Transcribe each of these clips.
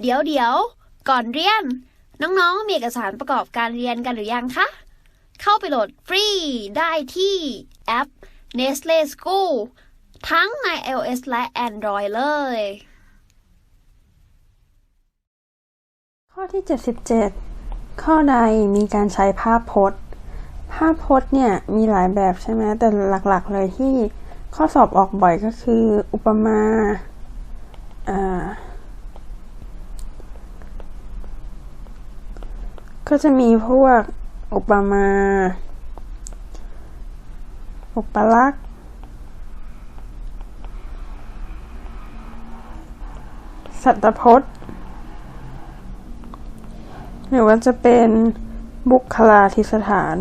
เดี๋ยวเดี๋ยวก่อนเรียน น้องๆ มีเอกสารประกอบการเรียนกันหรือยังคะ เข้าไปโหลดฟรีได้ที่แอป Nestle School ทั้งใน iOS และ Android เลย ข้อที่ 77 ข้อใดมีการใช้ภาพพจน์ ภาพพจน์เนี่ยมีหลายแบบใช่ไหมแต่หลักๆเลยที่ข้อสอบออกบ่อยก็คือ อุปมาอ่า ก็จะมีพวกอุปมา อุปลักษณ์ สัตพจน์ หรือว่าจะเป็นบุคลาธิสถาน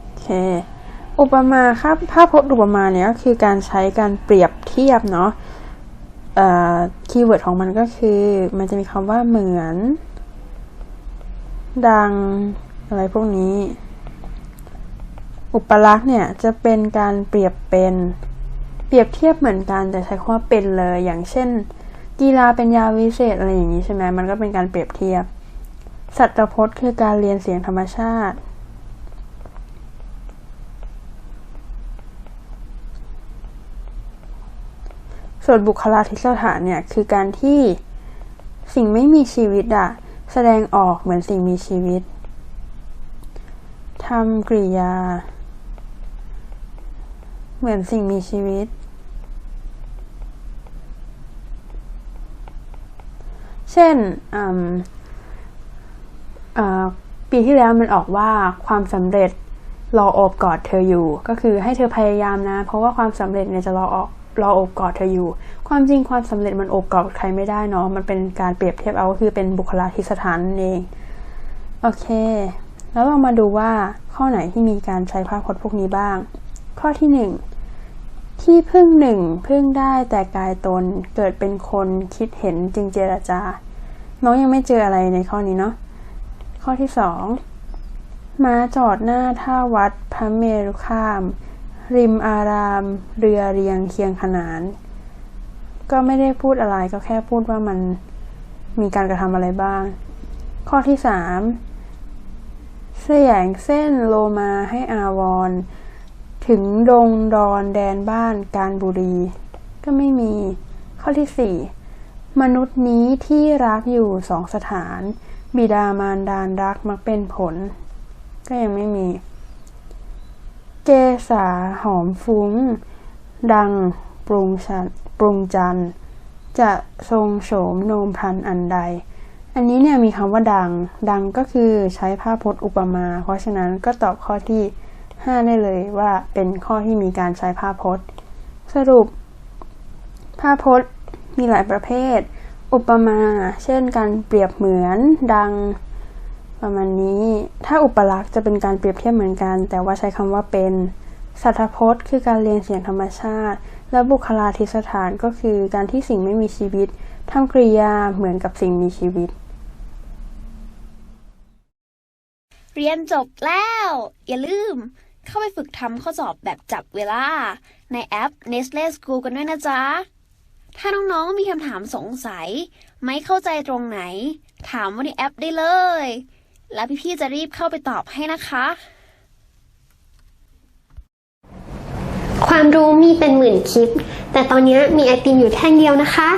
โอเค อุปมาครับภาพพจน์อุปมาเนี่ยก็คือการใช้การเปรียบเทียบเนาะ คีย์เวิร์ดของมันก็คือ มันจะมีคำว่าเหมือน ดังอะไรพวกนี้ อุปลักษณ์เนี่ยจะเป็นการเปรียบเป็น เปรียบเทียบเหมือนกันแต่ใช้คำว่าเป็นเลย อย่างเช่น กีฬาเป็นยาวิเศษอะไรอย่างนี้ใช่ไหมมันก็เป็นการเปรียบเทียบ สัตพจน์คือการเรียนเสียงธรรมชาติ ส่วนบุคลาธิสถานเนี่ยคือการที่สิ่งไม่มีชีวิตอะแสดงออกเหมือนสิ่งมีชีวิตทำกริยา เหมือนสิ่งมีชีวิต เช่นปีที่แล้วมันออกว่าความสำเร็จรอโอบกอดเธออยู่ ก็คือให้เธอพยายามนะ เพราะว่าความสำเร็จเนี่ยจะรอออก รอโอบกอดเธออยู่ ความจริงความสำเร็จมันโอบกอดใครไม่ได้เนาะ มันเป็นการเปรียบเทียบเอาก็คือเป็นบุคลาธิสถานนั่นเอง โอเค แล้วเรามาดูว่าข้อไหนที่มีการใช้ภาพพจน์พวกนี้บ้าง ข้อที่หนึ่งที่พึ่งหนึ่งพึ่งได้แต่กายตนเกิดเป็นคนคิดเห็นจึงเจรจา น้องยังไม่เจออะไรในข้อนี้เนาะ ข้อที่สองม้าจอดหน้าท่าวัดพระเมรุคาม ริมอาราม เรือเรียงเคียงขนาน ก็ไม่ได้พูดอะไรก็แค่พูดว่ามันมีการกระทำอะไรบ้าง ข้อที่สามแสยงเส้นโลมาให้อาวร ถึงดงดอนแดนบ้านการบุรี ก็ไม่มี ข้อที่สี่มนุษย์นี้ที่รักอยู่สองสถาน บิดามารดานรักมักเป็นผล ก็ยังไม่มี เกษาหอมฟุ้ง ดังปรุงชันปรุงจันจะทรงโฉมโนมพันอันใด อันนี้เนี่ยมีคำว่าดัง ดังก็คือใช้ภาพพจน์อุปมา เพราะฉะนั้นก็ตอบข้อที่ 5 ได้เลยว่าเป็นข้อที่มีการใช้ภาพพจน์ สรุป ภาพพจน์มีหลายประเภท อุปมา เช่นการเปรียบเหมือน ดัง ประมาณนี้ ถ้าอุปลักษณ์จะเป็นการเปรียบเทียบเหมือนกัน แต่ว่าใช้คำว่าเป็น สัทธพจน์ คือการเรียนเสียงธรรมชาติ และบุคลาธิสถานก็คือการที่สิ่งไม่มีชีวิตทำกริยาเหมือนกับสิ่งมีชีวิต เรียนจบแล้ว อย่าลืม เข้าไปฝึกทำข้อสอบแบบจับเวลา ในแอป Nestle School กันด้วยนะจ๊ะ ถ้าน้องๆมีคำถามสงสัย ไม่เข้าใจตรงไหน ถามว่าในแอปได้เลย แล้วพี่ๆจะรีบเข้าไปตอบให้นะคะ ความรู้มีเป็นหมื่นคลิป แต่ตอนนี้มีไอติมอยู่แท่งเดียวนะคะ